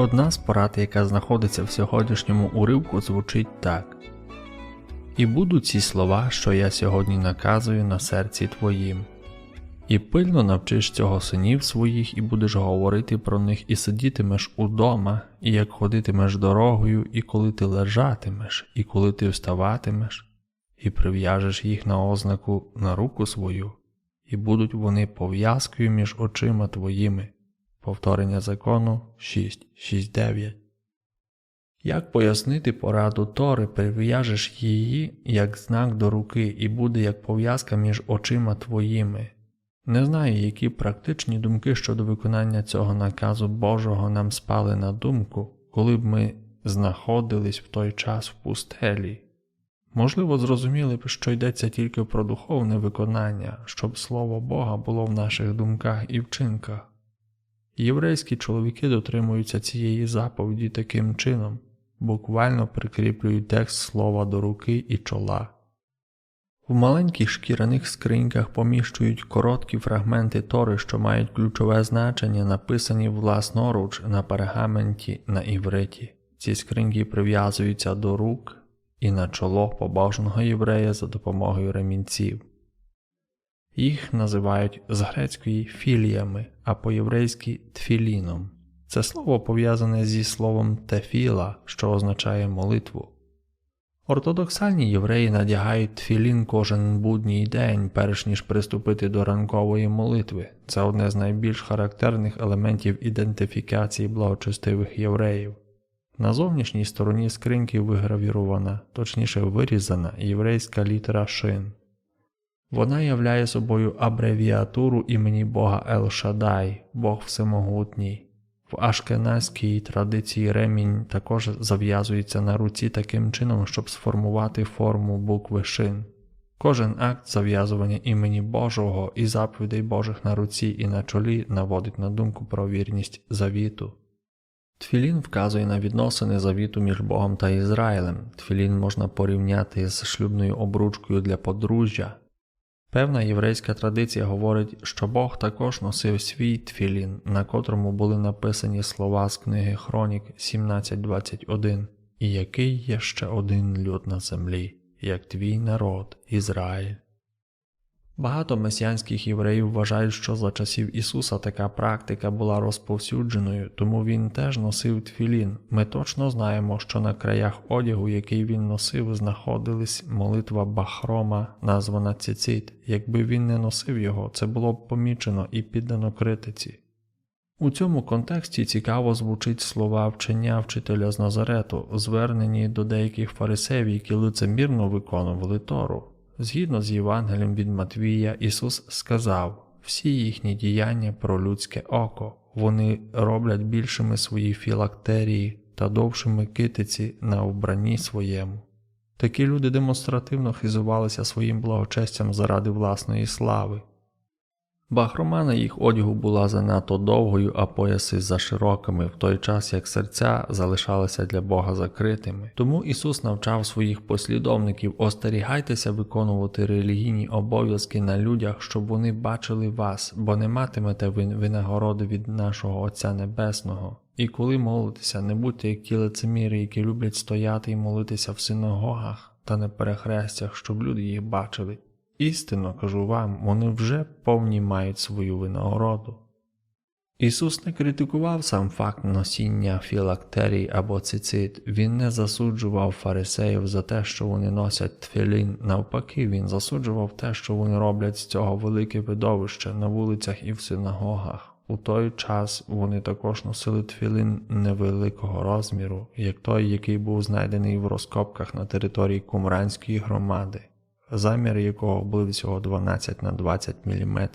Одна з порад, яка знаходиться в сьогоднішньому уривку, звучить так: І будуть ці слова, що я сьогодні наказую на серці твоїм. І пильно навчиш цього синів своїх, і будеш говорити про них, і сидітимеш удома, і як ходитимеш дорогою, і коли ти лежатимеш, і коли ти вставатимеш, і прив'яжеш їх на ознаку на руку свою, і будуть вони пов'язкою між очима твоїми. Повторення закону 6.6.9 Як пояснити пораду Тори, прив'яжеш її як знак до руки, і буде як пов'язка між очима твоїми. Не знаю, які практичні думки щодо виконання цього наказу Божого нам спали на думку, коли б ми знаходились в той час в пустелі. Можливо, зрозуміли б, що йдеться тільки про духовне виконання, щоб слово Бога було в наших думках і вчинках. Єврейські чоловіки дотримуються цієї заповіді таким чином, буквально прикріплюють текст слова до руки і чола. В маленьких шкіряних скриньках поміщують короткі фрагменти тори, що мають ключове значення, написані власноруч на пергаменті на івриті. Ці скриньки прив'язуються до рук і на чоло побожного єврея за допомогою ремінців. Їх називають з грецької філіями, а по-єврейськи тфіліном. Це слово пов'язане зі словом тефіла, що означає молитву. Ортодоксальні євреї надягають тфілін кожен будній день, перш ніж приступити до ранкової молитви. Це одне з найбільш характерних елементів ідентифікації благочестивих євреїв. На зовнішній стороні скриньки вигравірована, точніше вирізана єврейська літера шин. Вона являє собою абревіатуру імені Бога Ел Шадай, Бог Всемогутній. В ашкеназькій традиції ремінь також зав'язується на руці таким чином, щоб сформувати форму букви шин. Кожен акт зав'язування імені Божого і заповідей Божих на руці і на чолі наводить на думку про вірність завіту. Тфілін вказує на відносини завіту між Богом та Ізраїлем. Тфілін можна порівняти з шлюбною обручкою для подружжя. Певна єврейська традиція говорить, що Бог також носив свій тфілін, на котрому були написані слова з книги Хронік 17.21 І який є ще один люд на землі, як твій народ, Ізраїль. Багато месіанських євреїв вважають, що за часів Ісуса така практика була розповсюдженою, тому він теж носив тфілін. Ми точно знаємо, що на краях одягу, який він носив, знаходилась молитва Бахрома, названа Цицит. Якби він не носив його, це було б помічено і піддано критиці. У цьому контексті цікаво звучить слова вчення вчителя з Назарету, звернені до деяких фарисеїв, які лицемірно виконували Тору. Згідно з Євангелієм від Матвія, Ісус сказав: всі їхні діяння про людське око, вони роблять більшими свої філактерії та довшими китиці на вбранні своєму. Такі люди демонстративно хизувалися своїм благочестям заради власної слави. Бахрома на їх одягу була занадто довгою, а пояси заширокими, в той час як серця залишалися для Бога закритими. Тому Ісус навчав своїх послідовників остерігайтеся виконувати релігійні обов'язки на людях, щоб вони бачили вас, бо не матимете ви винагороди від нашого Отця Небесного. І коли молитеся, не будьте як ті лицеміри, які люблять стояти і молитися в синагогах та на перехрестях, щоб люди їх бачили. Істинно кажу вам, вони вже повні мають свою винагороду. Ісус не критикував сам факт носіння філактерій або цицит, Він не засуджував фарисеїв за те, що вони носять тфілін. Навпаки, Він засуджував те, що вони роблять з цього велике видовище на вулицях і в синагогах. У той час вони також носили тфілин невеликого розміру, як той, який був знайдений в розкопках на території Кумранської громади замір якого був всього 12 на 20 мм,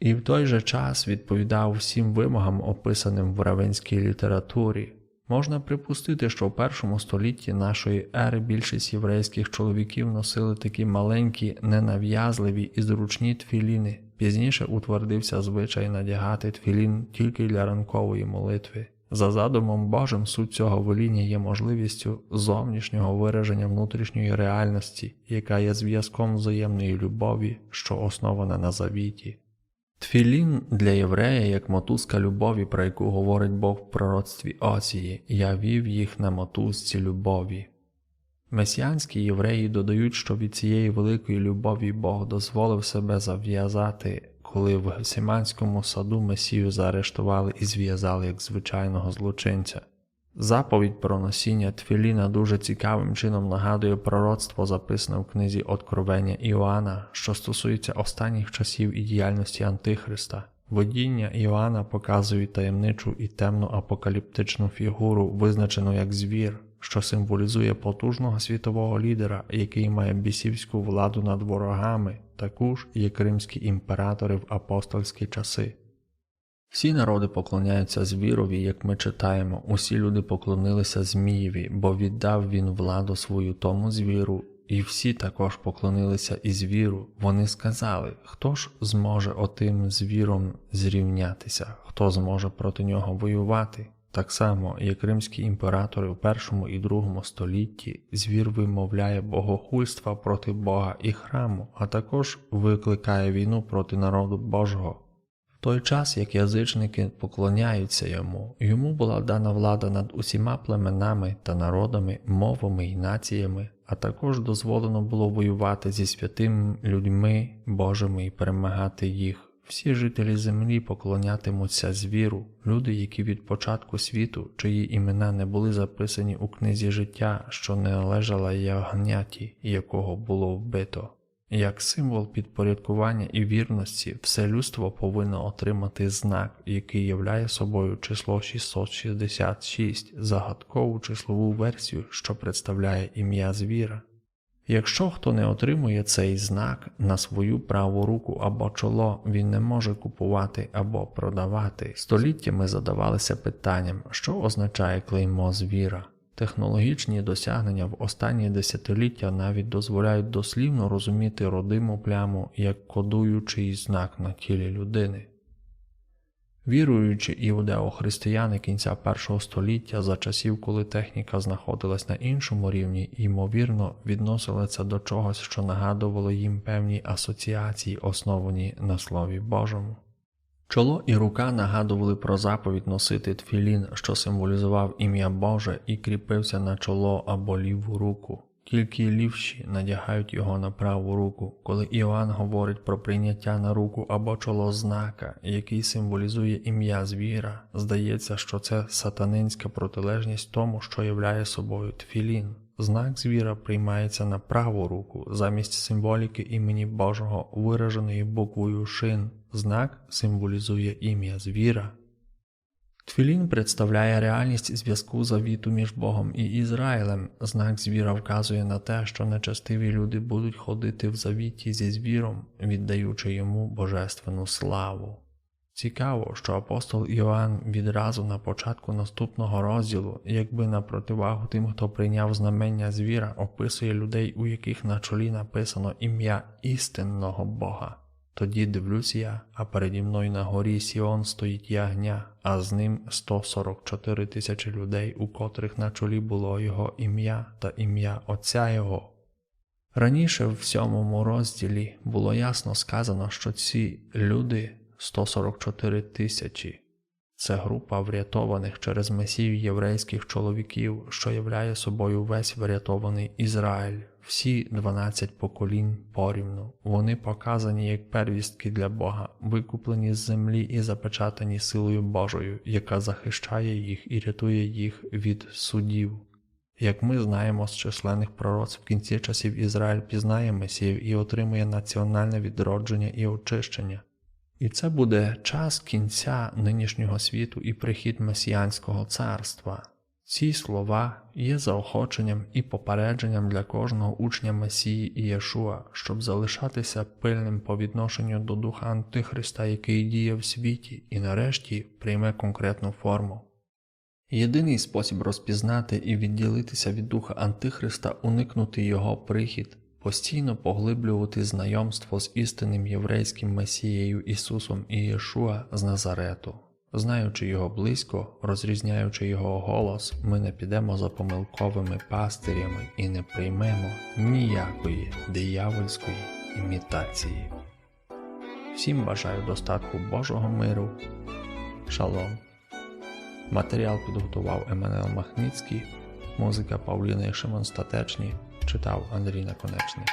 і в той же час відповідав всім вимогам, описаним в равенській літературі. Можна припустити, що в першому столітті нашої ери більшість єврейських чоловіків носили такі маленькі, ненав'язливі і зручні тфіліни. Пізніше утвердився звичай надягати тфілін тільки для ранкової молитви. За задумом Божим суть цього воління є можливістю зовнішнього вираження внутрішньої реальності, яка є зв'язком взаємної любові, що основана на завіті. Тфілін для єврея як мотузка любові, про яку говорить Бог в пророцтві Осії, я вів їх на мотузці любові. Месіанські євреї додають, що від цієї великої любові Бог дозволив себе зав'язати, коли в Гесиманському саду Месію заарештували і зв'язали як звичайного злочинця. Заповідь про носіння Тфіліна дуже цікавим чином нагадує пророцтво, записане в книзі Откровення Іоанна, що стосується останніх часів і діяльності Антихриста. Водіння Іоанна показують таємничу і темну апокаліптичну фігуру, визначену як звір, що символізує потужного світового лідера, який має бісівську владу над ворогами, таку ж, як римські імператори в апостольські часи. Всі народи поклоняються звірові, як ми читаємо, усі люди поклонилися Змієві, бо віддав він владу свою тому звіру, і всі також поклонилися і звіру. Вони сказали, хто ж зможе отим звіром зрівнятися, хто зможе проти нього воювати. Так само, як римські імператори в першому і другому столітті, звір вимовляє богохульства проти Бога і храму, а також викликає війну проти народу Божого. В той час, як язичники поклоняються йому, йому була дана влада над усіма племенами та народами, мовами і націями, а також дозволено було воювати зі святими людьми Божими і перемагати їх. Всі жителі землі поклонятимуться звіру, люди, які від початку світу, чиї імена не були записані у книзі життя, що не належала ягняті, якого було вбито. Як символ підпорядкування і вірності, все людство повинно отримати знак, який являє собою число 666, загадкову числову версію, що представляє ім'я звіра. Якщо хто не отримує цей знак на свою праву руку або чоло, він не може купувати або продавати. Століттями задавалися питанням, що означає клеймо звіра. Технологічні досягнення в останні десятиліття навіть дозволяють дослівно розуміти родиму пляму як кодуючий знак на тілі людини. Віруючи іудеохристияни кінця першого століття за часів, коли техніка знаходилась на іншому рівні, ймовірно, відносили це до чогось, що нагадувало їм певні асоціації, основані на Слові Божому. Чоло і рука нагадували про заповідь носити тфілін, що символізував ім'я Боже і кріпився на чоло або ліву руку. Тільки лівші надягають його на праву руку, коли Іоанн говорить про прийняття на руку або чоло знака, який символізує ім'я звіра, здається, що це сатанинська протилежність тому, що являє собою тфілін. Знак звіра приймається на праву руку замість символіки імені Божого, вираженої буквою шин. Знак символізує ім'я звіра. Тфілін представляє реальність зв'язку завіту між Богом і Ізраїлем. Знак звіра вказує на те, що нечестиві люди будуть ходити в завіті зі звіром, віддаючи йому божественну славу. Цікаво, що апостол Іоанн відразу на початку наступного розділу, якби на противагу тим, хто прийняв знамення звіра, описує людей, у яких на чолі написано ім'я істинного Бога. Тоді дивлюсь я, а переді мною на горі Сіон стоїть ягня, а з ним 144 тисячі людей, у котрих на чолі було його ім'я та ім'я Отця Його. Раніше в сьомому розділі було ясно сказано, що ці люди 144 тисячі. Це група врятованих через месів єврейських чоловіків, що являє собою весь врятований Ізраїль, всі 12 поколінь порівну. Вони показані як первістки для Бога, викуплені з землі і запечатані силою Божою, яка захищає їх і рятує їх від судів. Як ми знаємо з численних пророцтв, в кінці часів Ізраїль пізнає Месіїв і отримує національне відродження і очищення. І це буде час кінця нинішнього світу і прихід Месіянського царства. Ці слова є заохоченням і попередженням для кожного учня Месії і Єшуа, щоб залишатися пильним по відношенню до духа Антихриста, який діє в світі, і нарешті прийме конкретну форму. Єдиний спосіб розпізнати і відділитися від духа Антихриста уникнути його прихід постійно поглиблювати знайомство з істинним єврейським Месією Ісусом і Єшуа з Назарету. Знаючи його близько, розрізняючи його голос, ми не підемо за помилковими пастирями і не приймемо ніякої диявольської імітації. Всім бажаю достатку Божого миру. Шалом. Матеріал підготував Еммануел Махніцький, музика Павліни Шимон Статечні, czytał Andrina Koneczny.